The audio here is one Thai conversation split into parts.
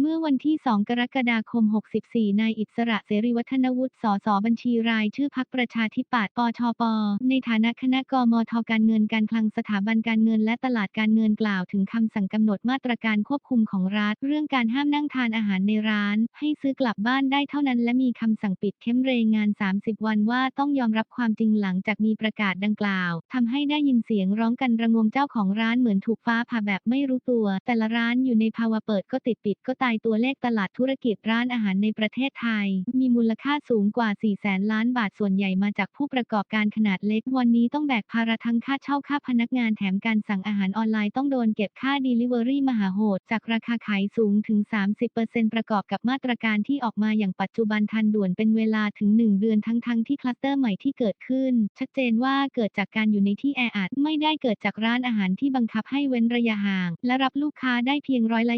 เมื่อวันที่ 2 กรกฎาคม 64 นายอิสระเสรีวัฒนวุฒิ สส บัญชีรายชื่อพักประชาธิปัตย์ ปชป ในฐานะคณะกมทการเงินการคลังสถาบันการเงินและตลาดการเงินกล่าวถึงคำสั่งกำหนดมาตรการควบคุมของรัฐ เรื่องการห้ามนั่งทานอาหารในร้าน ให้ซื้อกลับบ้านได้เท่านั้น และมีคำสั่งปิดเข้มเรงงาน 30 วันว่าต้องยอมรับความจริงหลังจากมีประกาศดังกล่าวทำให้ได้ยินเสียงร้องกันระงมเจ้าของร้านเหมือนถูกฟ้าผ่าแบบไม่รู้ตัว แต่ละร้านอยู่ในภาวะเปิดก็ติดปิดก็ตายตัวเลขตลาดธุรกิจร้านอาหารในประเทศไทย มีมูลค่าสูงกว่า 4 แสนล้านบาทส่วนใหญ่มาจากผู้ประกอบการขนาดเล็ก วันนี้ต้องแบกภาระทั้งค่าเช่าค่าพนักงานแถมการสั่งอาหารออนไลน์ต้องโดนเก็บค่า Delivery มหาโหด จากราคาขายสูงถึง 30%ประกอบกับมาตรการที่ออกมาอย่างปัจจุบันทันด่วนเป็นเวลาถึง 1 เดือนทั้งๆทที่คลัสเตอร์ใหม่ที่เกิดขึ้น ชัดเจนว่าเกิดจากการอยู่ในที่แออัดไม่ได้เกิดจากร้านอาหารที่บังคับให้เว้นระยะห่าง และรับลูกค้าได้เพียงร้อยละ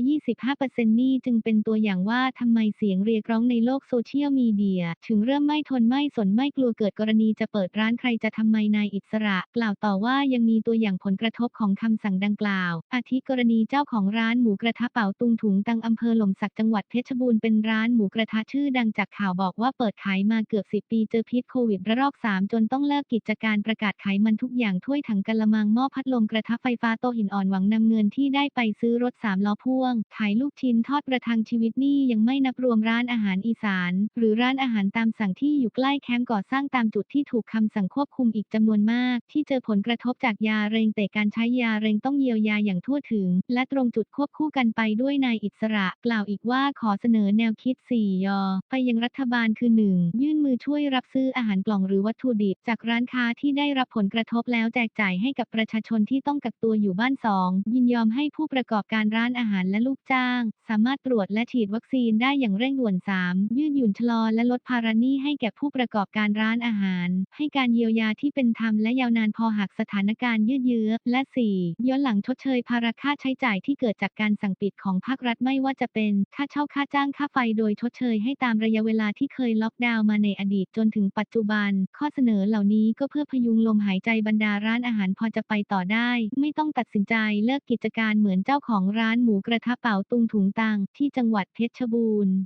25%นี่จึงเป็นตัวอย่างว่าทำไมเสียงเรียกร้องในโลกโซเชียลมีเดีย ถึงเริ่มไม่ทนไม่สนไม่กลัวเกิดกรณีจะเปิดร้านใครจะทำไมนายอิสระ กล่าวต่อว่ายังมีตัวอย่างผลกระทบของคำสั่งดังกล่าว อาทิกรณีเจ้าของร้านหมูกระทะเป๋าตุงถุงตังอำเภอหล่มสักจังหวัดเพชรบูรณ์เป็นร้านหมูกระทะชื่อดังจากข่าวบอกว่าเปิดขายมาเกือบ 10 ปีเจอพิษโควิดระลอก 3 จนต้องเลิกกิจการประกาศขายมันทุกอย่างถ้วยถังกะละมังหม้อพัดลมกระทะไฟฟ้าโตหินอ่อนหวังนำเงินที่ได้ไปซื้อรถสามล้อพ่วง ขายลูกชิ้นทอดประทังชีวิตนี่ยังไม่นับรวมร้านอาหารอีสาน หรือร้านอาหารตามสั่งที่อยู่ใกล้แคมป์ก่อสร้างตามจุดที่ถูกคำสั่งควบคุมอีกจำนวนมาก ที่เจอผลกระทบจากยาเรงแต่การใช้ยาเรงต้องเยียวยาอย่างทั่วถึง และตรงจุดควบคู่กันไปด้วยนายอิสระ กล่าวอีกว่าขอเสนอแนวคิด 4 ยอ ไปยังรัฐบาลคือ 1. ยื่นมือช่วยรับซื้ออาหารกล่องหรือวัตถุดิบ จากร้านค้าที่ได้รับผลกระทบแล้วแจกจ่ายให้กับประชาชนที่ต้องกักตัวอยู่บ้าน 2. ยินยอมให้ผู้ประกอบการร้านอาหารและลูกจ้าง สามารถารถตรวจและฉีดวัคซีนได้อย่างเร่งด่วน 3. ยืดหยุ่นชะลอและลดภาระหนี้ให้แก่ผู้ประกอบการร้านอาหาร ให้การเยียวยาที่เป็นธรรมและยาวนานพอหากสถานการณ์ยืดเยื้อ และ 4. ย้อนหลังชดเชยภาระค่าใช้จ่ายที่เกิดจากการสั่งปิดของภาครัฐไม่ว่าจะเป็น ค่าเช่าค่าจ้างค่าไฟโดยชดเชยให้ตามระยะเวลาที่เคยล็อกดาวน์มาในอดีตจนถึงปัจจุบัน ข้อเสนอเหล่านี้ก็เพื่อพยุงลมหายใจบรรดาร้านอาหารพอจะไปต่อได้ ไม่ต้องตัดสินใจเลิกกิจการเหมือนเจ้าของร้านหมูกระทะเป๋าตุงถุงตังที่จังหวัดเพชรบูรณ์